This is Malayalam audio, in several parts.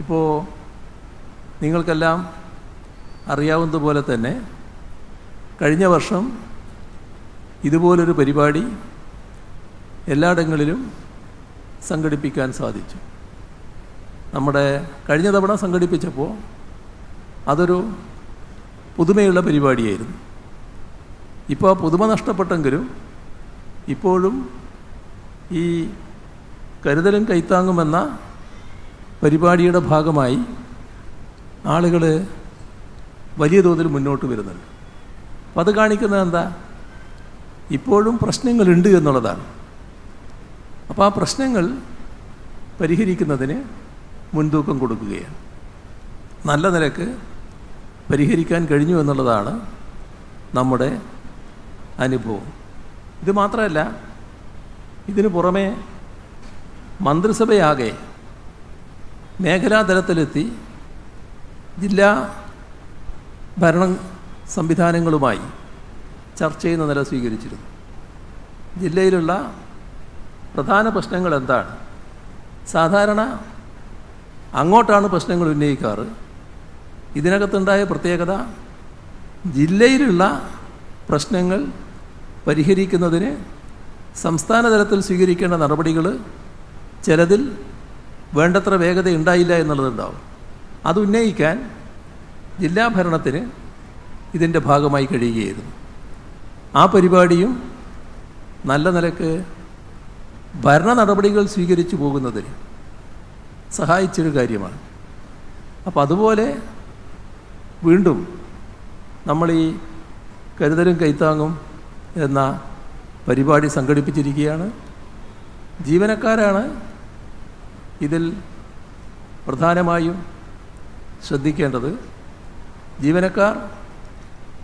ഇപ്പോൾ നിങ്ങൾക്കെല്ലാം അറിയാവുന്നതുപോലെ തന്നെ കഴിഞ്ഞ വർഷം ഇതുപോലൊരു പരിപാടി എല്ലായിടങ്ങളിലും സംഘടിപ്പിക്കാൻ സാധിച്ചു. നമ്മുടെ കഴിഞ്ഞ തവണ സംഘടിപ്പിച്ചപ്പോൾ അതൊരു പുതുമയുള്ള പരിപാടിയായിരുന്നു. ഇപ്പോൾ ആ പുതുമ നഷ്ടപ്പെട്ടെങ്കിലും ഇപ്പോഴും ഈ കരുതലും കൈത്താങ്ങുമെന്ന പരിപാടിയുടെ ഭാഗമായി ആളുകൾ വലിയ തോതിൽ മുന്നോട്ട് വരുന്നുണ്ട്. അപ്പം അത് കാണിക്കുന്നത് എന്താ? ഇപ്പോഴും പ്രശ്നങ്ങളുണ്ട് എന്നുള്ളതാണ്. അപ്പോൾ ആ പ്രശ്നങ്ങൾ പരിഹരിക്കുന്നതിന് മുൻതൂക്കം കൊടുക്കുകയാണ്. നല്ല നിലയ്ക്ക് പരിഹരിക്കാൻ കഴിഞ്ഞു എന്നുള്ളതാണ് നമ്മുടെ അനുഭവം. ഇത് മാത്രമല്ല ഇതിനു പുറമെ മന്ത്രിസഭയാകെ മേഖലാതലത്തിലെത്തി ജില്ലാ ഭരണ സംവിധാനങ്ങളുമായി ചർച്ച ചെയ്യുന്ന നില സ്വീകരിച്ചിരുന്നു. ജില്ലയിലുള്ള പ്രധാന പ്രശ്നങ്ങൾ എന്താണ്? സാധാരണ അങ്ങോട്ടാണ് പ്രശ്നങ്ങൾ ഉന്നയിക്കാറ്. ഇതിനകത്തുണ്ടായ പ്രത്യേകത ജില്ലയിലുള്ള പ്രശ്നങ്ങൾ പരിഹരിക്കുന്നതിന് സംസ്ഥാന തലത്തിൽ സ്വീകരിക്കേണ്ട നടപടികൾ ചിലതിൽ വേണ്ടത്ര വേഗത ഉണ്ടായില്ല എന്നുള്ളതുണ്ടാവും. അത് ഉന്നയിക്കാൻ ജില്ലാ ഭരണത്തിന് ഇതിന്റെ ഭാഗമായി കഴിയുകയായിരുന്നു. ആ പരിപാടിയും നല്ല നിലയ്ക്ക് ഭരണ നടപടികൾ സ്വീകരിച്ചു പോകുന്നതിന് സഹായിച്ചൊരു കാര്യമാണ്. അപ്പം അതുപോലെ വീണ്ടും നമ്മൾ ഈ കരുതലും കൈത്താങ്ങും എന്ന പരിപാടി സംഘടിപ്പിച്ചിരിക്കുകയാണ്. ജീവനക്കാരാണ് ഇതിൽ പ്രധാനമായും ശ്രദ്ധിക്കേണ്ടത് ജീവനക്കാർ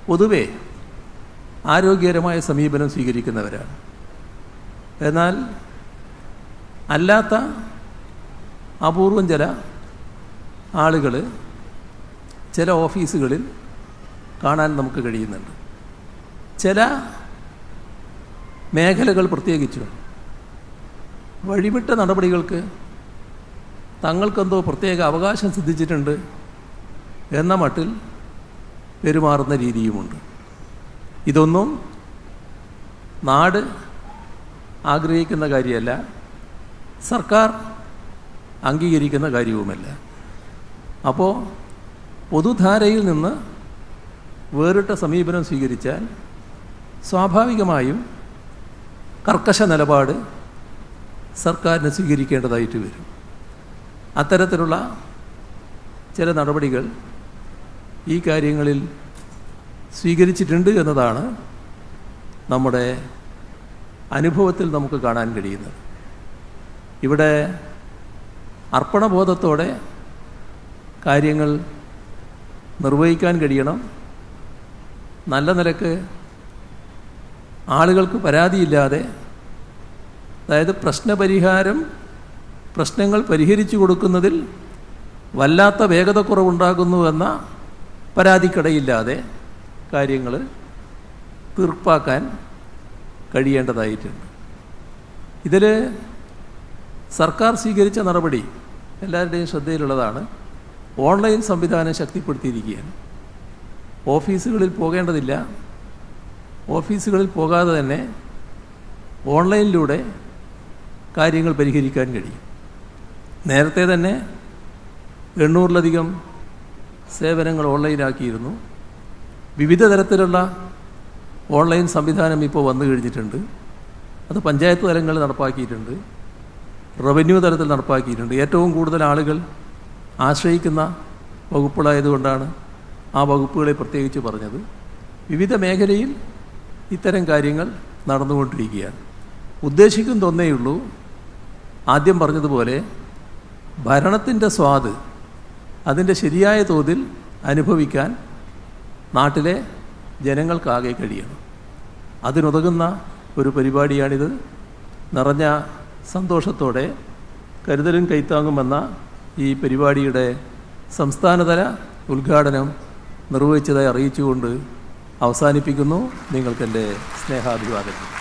പൊതുവെ ആരോഗ്യകരമായ സമീപനം സ്വീകരിക്കുന്നവരാണ്. എന്നാൽ അല്ലാത്ത അപൂർവം ചില ആളുകൾ ചില ഓഫീസുകളിൽ കാണാൻ നമുക്ക് കഴിയുന്നുണ്ട്. ചില മേഖലകൾ പ്രത്യേകിച്ചും വഴിവിട്ട നടപടികൾക്ക് തങ്ങൾക്കെന്തോ പ്രത്യേക അവകാശം സിദ്ധിച്ചിട്ടുണ്ട് എന്ന മട്ടിൽ പെരുമാറുന്ന രീതിയുമുണ്ട്. ഇതൊന്നും നാട് ആഗ്രഹിക്കുന്ന കാര്യമല്ല സർക്കാർ അംഗീകരിക്കുന്ന കാര്യവുമല്ല. അപ്പോൾ പൊതുധാരയിൽ നിന്ന് വേറിട്ട സമീപനം സ്വീകരിച്ചാൽ സ്വാഭാവികമായും കർക്കശ നിലപാട് സർക്കാരിന് സ്വീകരിക്കേണ്ടതായിട്ട് വരും. അത്തരത്തിലുള്ള ചില നടപടികൾ ഈ കാര്യങ്ങളിൽ സ്വീകരിച്ചിട്ടുണ്ട് എന്നതാണ് നമ്മുടെ അനുഭവത്തിൽ നമുക്ക് കാണാൻ കഴിയുന്നത്. ഇവിടെ അർപ്പണബോധത്തോടെ കാര്യങ്ങൾ നിർവഹിക്കാൻ കഴിയണം. നല്ല നിലയ്ക്ക് ആളുകൾക്ക് പരാതിയില്ലാതെ അതായത് പ്രശ്നപരിഹാരം പ്രശ്നങ്ങൾ പരിഹരിച്ചു കൊടുക്കുന്നതിൽ വല്ലാത്ത വേഗത വേഗതക്കുറവുണ്ടാകുന്നുവെന്ന പരാതിക്കടയില്ലാതെ കാര്യങ്ങൾ തീർപ്പാക്കാൻ കഴിയേണ്ടതായിട്ടുണ്ട്. ഇതിൽ സർക്കാർ സ്വീകരിച്ച നടപടി എല്ലാവരുടെയും ശ്രദ്ധയിലുള്ളതാണ്. ഓൺലൈൻ സംവിധാനം ശക്തിപ്പെടുത്തിയിരിക്കുകയാണ്. ഓഫീസുകളിൽ പോകേണ്ടതില്ല. ഓഫീസുകളിൽ പോകാതെ തന്നെ ഓൺലൈനിലൂടെ കാര്യങ്ങൾ പരിഹരിക്കാൻ കഴിയും. നേരത്തെ തന്നെ എണ്ണൂറിലധികം സേവനങ്ങൾ ഓൺലൈനാക്കിയിരുന്നു. വിവിധ തരത്തിലുള്ള ഓൺലൈൻ സംവിധാനം ഇപ്പോൾ വന്നു കഴിഞ്ഞിട്ടുണ്ട്. അത് പഞ്ചായത്ത് തലങ്ങളിൽ നടപ്പാക്കിയിട്ടുണ്ട്. റവന്യൂ തലത്തിൽ നടപ്പാക്കിയിട്ടുണ്ട്. ഏറ്റവും കൂടുതൽ ആളുകൾ ആശ്രയിക്കുന്ന വകുപ്പുകളായതുകൊണ്ടാണ് ആ വകുപ്പുകളെ പ്രത്യേകിച്ച് പറഞ്ഞത്. വിവിധ മേഖലയിൽ ഇത്തരം കാര്യങ്ങൾ നടന്നുകൊണ്ടിരിക്കുകയാണ്. ഉദ്ദേശിക്കുന്നതൊന്നേയുള്ളൂ. ആദ്യം പറഞ്ഞതുപോലെ ഭരണത്തിന്റെ സ്വാദ് അതിന്റെ ശരിയായ തോതിൽ അനുഭവിക്കാൻ നാട്ടിലെ ജനങ്ങൾക്കാകെ കഴിയണം. അതിനുതകുന്ന ഒരു പരിപാടിയാണിത്. നിറഞ്ഞ സന്തോഷത്തോടെ കരുതലും കൈത്താങ്ങുമെന്ന ഈ പരിപാടിയുടെ സംസ്ഥാനതല ഉദ്ഘാടനം നിർവഹിച്ചതായി അറിയിച്ചുകൊണ്ട് അവസാനിപ്പിക്കുന്നു. നിങ്ങൾക്കെന്റെ സ്നേഹാഭിവാദനം